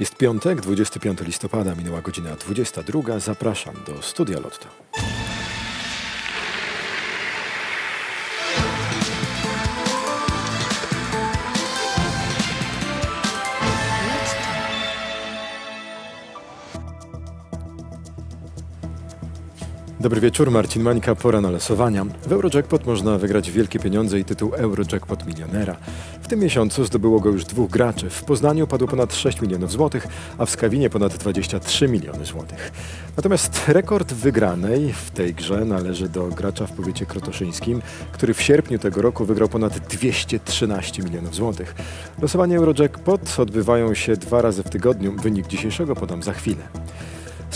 Jest piątek, 25 listopada, minęła godzina 22. Zapraszam do Studia Lotto. Dobry wieczór, Marcin Mańka, pora na losowania. W Eurojackpot można wygrać wielkie pieniądze i tytuł Eurojackpot Milionera. W tym miesiącu zdobyło go już dwóch graczy. W Poznaniu padło ponad 6 milionów złotych, a w Skawinie ponad 23 miliony złotych. Natomiast rekord wygranej w tej grze należy do gracza w powiecie krotoszyńskim, który w sierpniu tego roku wygrał ponad 213 milionów złotych. Losowanie Eurojackpot odbywają się dwa razy w tygodniu. Wynik dzisiejszego podam za chwilę.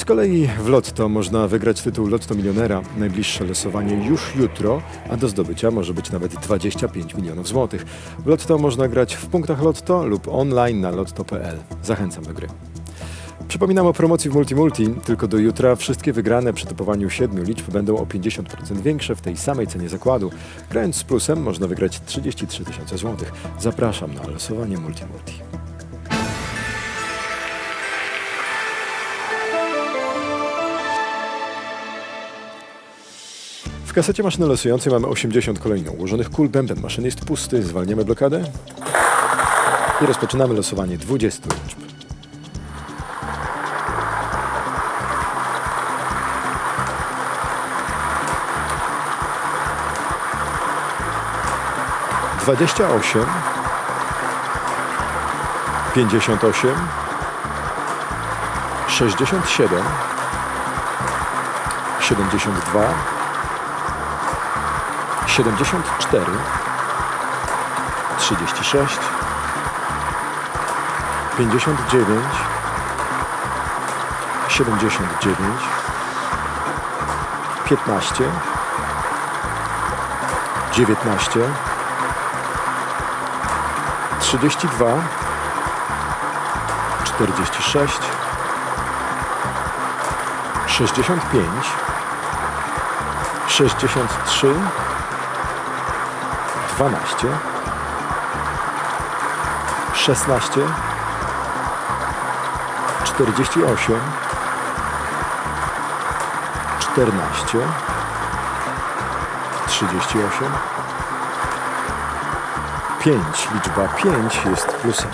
Z kolei w Lotto można wygrać tytuł Lotto Milionera. Najbliższe losowanie już jutro, a do zdobycia może być nawet 25 milionów złotych. W Lotto można grać w punktach Lotto lub online na lotto.pl. Zachęcam do gry. Przypominam o promocji w Multimulti. Tylko do jutra wszystkie wygrane przy typowaniu 7 liczb będą o 50% większe w tej samej cenie zakładu. Grając z plusem można wygrać 33 tysiące złotych. Zapraszam na losowanie Multimulti. W kasecie maszyny losującej mamy 80 kolejno ułożonych kul. Bęben maszyny jest pusty. Zwalniamy blokadę. I rozpoczynamy losowanie 20 liczb. Dwadzieścia osiem, pięćdziesiąt osiem, sześćdziesiąt siedem, siedemdziesiąt dwa, 74 36 59 79 15 19 32 46 65 63 12 16 48 14 38 5. Liczba 5 jest plusem.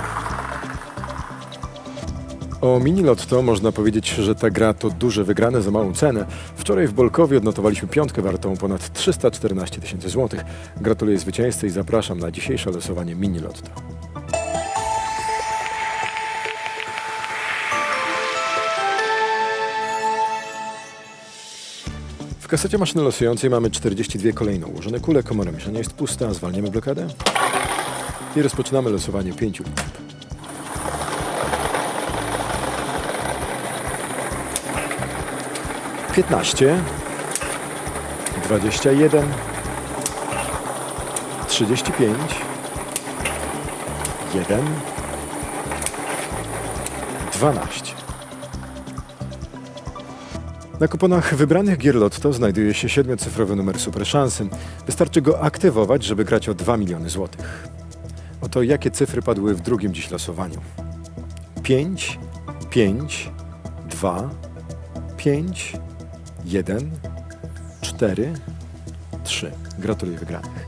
O mini lotto można powiedzieć, że ta gra to duże wygrane za małą cenę. Wczoraj w Bolkowie odnotowaliśmy piątkę wartą ponad 314 tysięcy złotych. Gratuluję zwycięzcy i zapraszam na dzisiejsze losowanie mini lotto. W kasecie maszyny losującej mamy 42 kolejno ułożone kule. Komora mieszania jest pusta. Zwalniamy blokadę. I rozpoczynamy losowanie pięciu liczb. Piętnaście, dwadzieścia jeden, trzydzieści pięć, jeden, dwanaście. Na kuponach wybranych gier Lotto znajduje się siedmiocyfrowy numer super szansy. Wystarczy go aktywować, żeby grać o 2 miliony złotych. Oto jakie cyfry padły w drugim dziś losowaniu. 5, 5, 2, 5, 1, 4, 3. Gratuluję wygranych.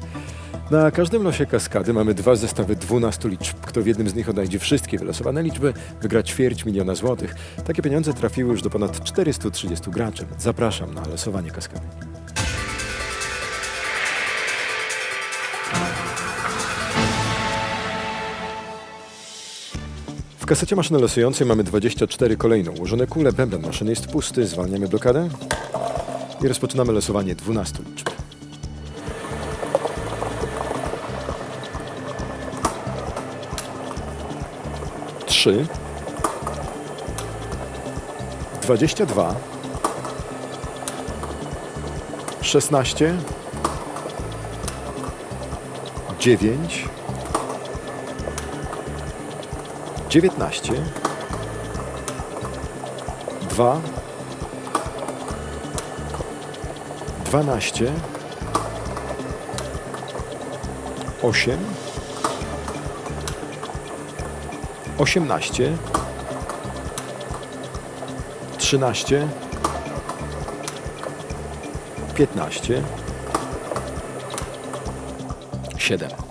Na każdym losie kaskady mamy dwa zestawy 12 liczb. Kto w jednym z nich odnajdzie wszystkie wylosowane liczby, wygra ćwierć miliona złotych. Takie pieniądze trafiły już do ponad 430 graczy. Zapraszam na losowanie kaskady. Kasecie maszyny losującej mamy 24 kolejno ułożone kule. Bęben maszyny jest pusty. Zwalniamy blokadę i rozpoczynamy losowanie 12 liczb. Trzy, dwadzieścia dwa, szesnaście, dziewięć, dziewiętnaście, dwa, dwanaście, osiem, osiemnaście, 13, 15, 7.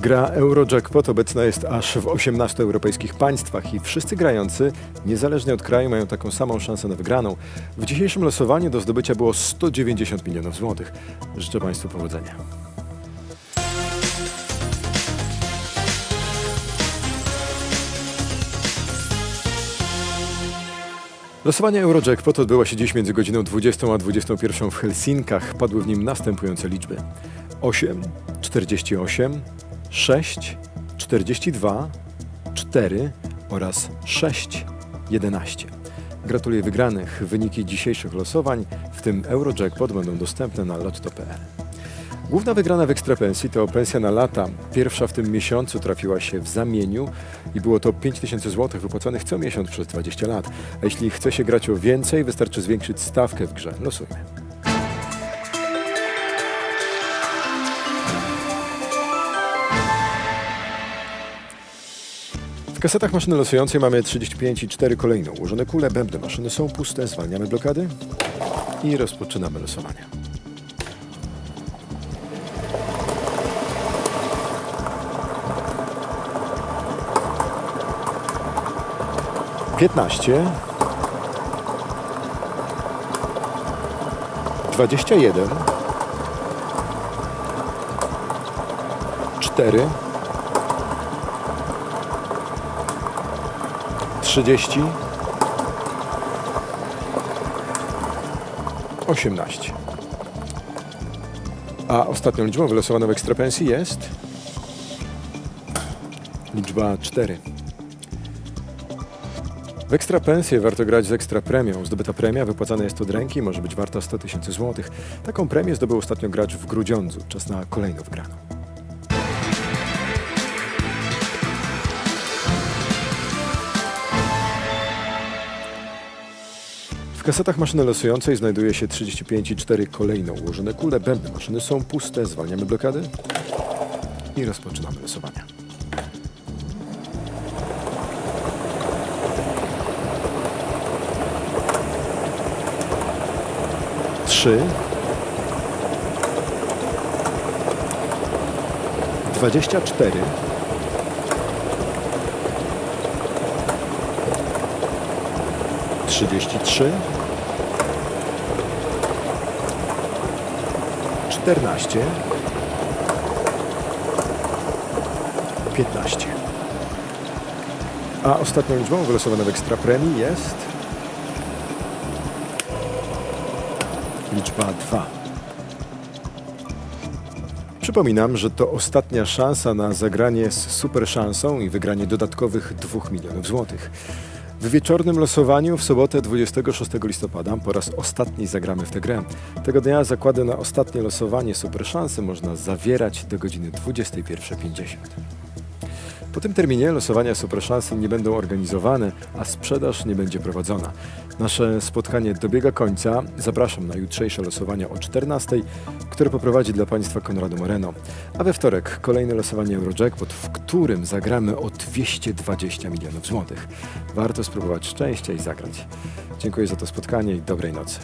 Gra Eurojackpot obecna jest aż w 18 europejskich państwach i wszyscy grający, niezależnie od kraju, mają taką samą szansę na wygraną. W dzisiejszym losowaniu do zdobycia było 190 milionów złotych. Życzę Państwu powodzenia. Losowanie Eurojackpot odbyło się dziś między godziną 20 a 21 w Helsinkach. Padły w nim następujące liczby: 8, 48, 6, 42, 4 oraz 6, 11. Gratuluję wygranych. Wyniki dzisiejszych losowań, w tym Eurojackpot, będą dostępne na lotto.pl. Główna wygrana w ekstrapensji to pensja na lata. Pierwsza w tym miesiącu trafiła się w zamieniu i było to 5000 zł wypłaconych co miesiąc przez 20 lat. A jeśli chce się grać o więcej, wystarczy zwiększyć stawkę w grze. Losujmy. W kasetach maszyny losującej mamy 35 i 4 kolejno ułożone kule. Bębny maszyny są puste. Zwalniamy blokady i rozpoczynamy losowanie. Piętnaście, dwadzieścia jeden, cztery, trzydzieści, osiemnaście. A ostatnią liczbą wylosowaną w ekstrapensji jest liczba cztery. W ekstra pensję warto grać z ekstra premią. Zdobyta premia wypłacana jest od ręki może być warta 100 tysięcy złotych. Taką premię zdobył ostatnio gracz w Grudziądzu. Czas na kolejną wygraną. W kasetach maszyny losującej znajduje się 35 i 4 kolejno ułożone kule. Bębny maszyny są puste. Zwalniamy blokady i rozpoczynamy losowania. trzy, dwadzieścia cztery, trzydzieści trzy, czternaście, piętnaście. A ostatnią liczbą wylosowaną w ekstra premii jest liczba 2. Przypominam, że to ostatnia szansa na zagranie z super szansą i wygranie dodatkowych 2 milionów złotych. W wieczornym losowaniu w sobotę 26 listopada po raz ostatni zagramy w tę grę. Tego dnia zakłady na ostatnie losowanie super szansy można zawierać do godziny 21.50. Po tym terminie losowania super szansy nie będą organizowane, a sprzedaż nie będzie prowadzona. Nasze spotkanie dobiega końca. Zapraszam na jutrzejsze losowania o 14, które poprowadzi dla Państwa Konrado Moreno. A we wtorek kolejne losowanie Eurojackpot, w którym zagramy o 220 milionów złotych. Warto spróbować szczęścia i zagrać. Dziękuję za to spotkanie i dobrej nocy.